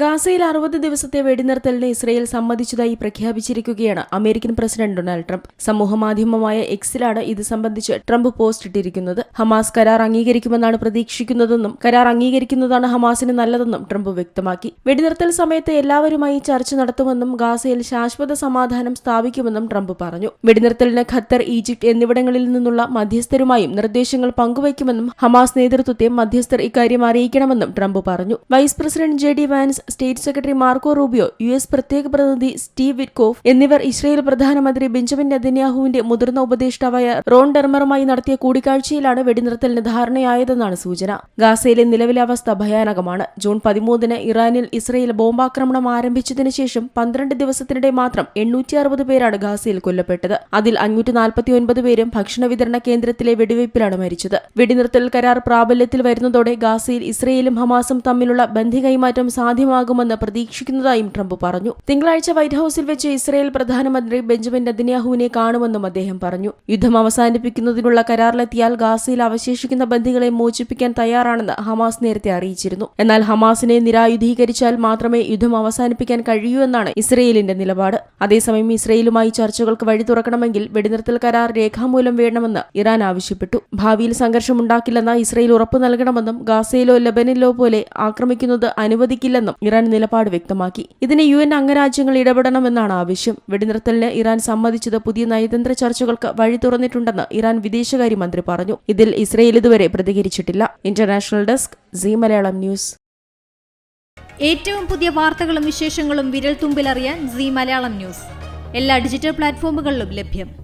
ഗാസയിൽ അറുപത് ദിവസത്തെ വെടിനിർത്തലിന് ഇസ്രയേൽ സമ്മതിച്ചതായി പ്രഖ്യാപിച്ചിരിക്കുകയാണ് അമേരിക്കൻ പ്രസിഡന്റ് ഡൊണാൾഡ് ട്രംപ്. സമൂഹമാധ്യമമായ എക്സിലാണ് ഇത് സംബന്ധിച്ച് ട്രംപ് പോസ്റ്റ് ഇട്ടിരിക്കുന്നത്. ഹമാസ് കരാർ അംഗീകരിക്കുമെന്നാണ് പ്രതീക്ഷിക്കുന്നതെന്നും കരാർ അംഗീകരിക്കുന്നതാണ് ഹമാസിന് നല്ലതെന്നും ട്രംപ് വ്യക്തമാക്കി. വെടിനിർത്തൽ സമയത്ത് എല്ലാവരുമായി ചർച്ച നടത്തുമെന്നും ഗാസയിൽ ശാശ്വത സമാധാനം സ്ഥാപിക്കുമെന്നും ട്രംപ് പറഞ്ഞു. വെടിനിർത്തലിന് ഖത്തർ ഈജിപ്ത് എന്നിവിടങ്ങളിൽ നിന്നുള്ള മധ്യസ്ഥരുമായും നിർദ്ദേശങ്ങൾ പങ്കുവയ്ക്കുമെന്നും ഹമാസ് നേതൃത്വത്തെ മധ്യസ്ഥർ ഇക്കാര്യം അറിയിക്കണമെന്നും ട്രംപ് പറഞ്ഞു. Vice president J D Vance state secretary Marco Rubio U S പ്രത്യേക പ്രതിനിധി സ്റ്റീവ് വിറ്റ്കോഫ് എന്നിവർ ഇസ്രയേൽ പ്രധാനമന്ത്രി ബെഞ്ചമിൻ നെതന്യാഹുവിന്റെ മുതിർന്ന ഉപദേഷ്ടാവായ റോൺ ഡെർമറുമായി നടത്തിയ കൂടിക്കാഴ്ചയിലാണ് വെടിനിർത്തലിന് ധാരണയായതെന്നാണ് സൂചന. ഗാസയിലെ നിലവിലെ അവസ്ഥ ഭയാനകമാണ്. ജൂൺ പതിമൂന്നിന് ഇറാനിൽ ഇസ്രയേൽ ബോംബാക്രമണം ആരംഭിച്ചതിനു ശേഷം പന്ത്രണ്ട് ദിവസത്തിനിടെ മാത്രം എണ്ണൂറ്റി അറുപത് പേരാണ് ഗാസയിൽ കൊല്ലപ്പെട്ടത്. അതിൽ അഞ്ഞൂറ്റി നാൽപ്പത്തി ഒൻപത് പേരും ഭക്ഷണ വിതരണ കേന്ദ്രത്തിലെ വെടിവയ്പിലാണ് മരിച്ചത്. വെടിനിർത്തൽ കരാർ പ്രാബല്യത്തിൽ വരുന്നതോടെ ഗാസയിൽ ഇസ്രയേലും ഹമാസും തമ്മിലുള്ള ബന്ധി കൈമാറ്റം സാധ്യമാകുമെന്ന് പ്രതീക്ഷിക്കുന്നതായും ട്രംപ് പറഞ്ഞു. തിങ്കളാഴ്ച വൈറ്റ് ഹൌസിൽ വെച്ച് ഇസ്രയേൽ പ്രധാനമന്ത്രി ബെഞ്ചമിൻ നദിനാഹുവിനെ കാണുമെന്നും അദ്ദേഹം പറഞ്ഞു. യുദ്ധം അവസാനിപ്പിക്കുന്നതിനുള്ള കരാറിലെത്തിയാൽ ഗാസയിൽ അവശേഷിക്കുന്ന ബന്ധികളെ മോചിപ്പിക്കാൻ തയ്യാറാണെന്ന് ഹമാസ് നേരത്തെ അറിയിച്ചിരുന്നു. എന്നാൽ ഹമാസിനെ നിരായുധീകരിച്ചാൽ മാത്രമേ യുദ്ധം അവസാനിപ്പിക്കാൻ കഴിയൂ എന്നാണ് ഇസ്രയേലിന്റെ നിലപാട്. അതേസമയം ഇസ്രയേലുമായി ചർച്ചകൾക്ക് വഴി തുറക്കണമെങ്കിൽ വെടിനിർത്തൽ കരാർ രേഖാമൂലം വേണമെന്ന് ഇറാൻ ആവശ്യപ്പെട്ടു. ഭാവിയിൽ സംഘർഷമുണ്ടാക്കില്ലെന്ന് ഇസ്രയേൽ ഉറപ്പു നൽകണമെന്നും ഗാസയിലോ ലബനിലോ പോലെ ആക്രമിക്കുന്നത് അനുവദിക്കില്ലെന്നും ഇറാൻ നിലപാട് വ്യക്തമാക്കി. ഇതിന് യു എൻ അംഗരാജ്യങ്ങൾ ഇടപെടണമെന്നാണ് ആവശ്യം. വെടിനിർത്തലിന് ഇറാൻ സമ്മതിച്ചത് പുതിയ നയതന്ത്ര ചർച്ചകൾക്ക് വഴി തുറന്നിട്ടുണ്ടെന്ന് ഇറാൻ വിദേശകാര്യമന്ത്രി പറഞ്ഞു. ഇതിൽ ഇസ്രയേൽ ഇതുവരെ പ്രതികരിച്ചിട്ടില്ല. International desk Zee Malayalam news. ഏറ്റവും പുതിയ വാർത്തകളും വിശേഷങ്ങളും വിരൽ തുമ്പിലറിയാൻ സി മലയാളം ന്യൂസ്. എല്ലാ ഡിജിറ്റൽ പ്ലാറ്റ്ഫോമുകളിലും ലഭ്യം.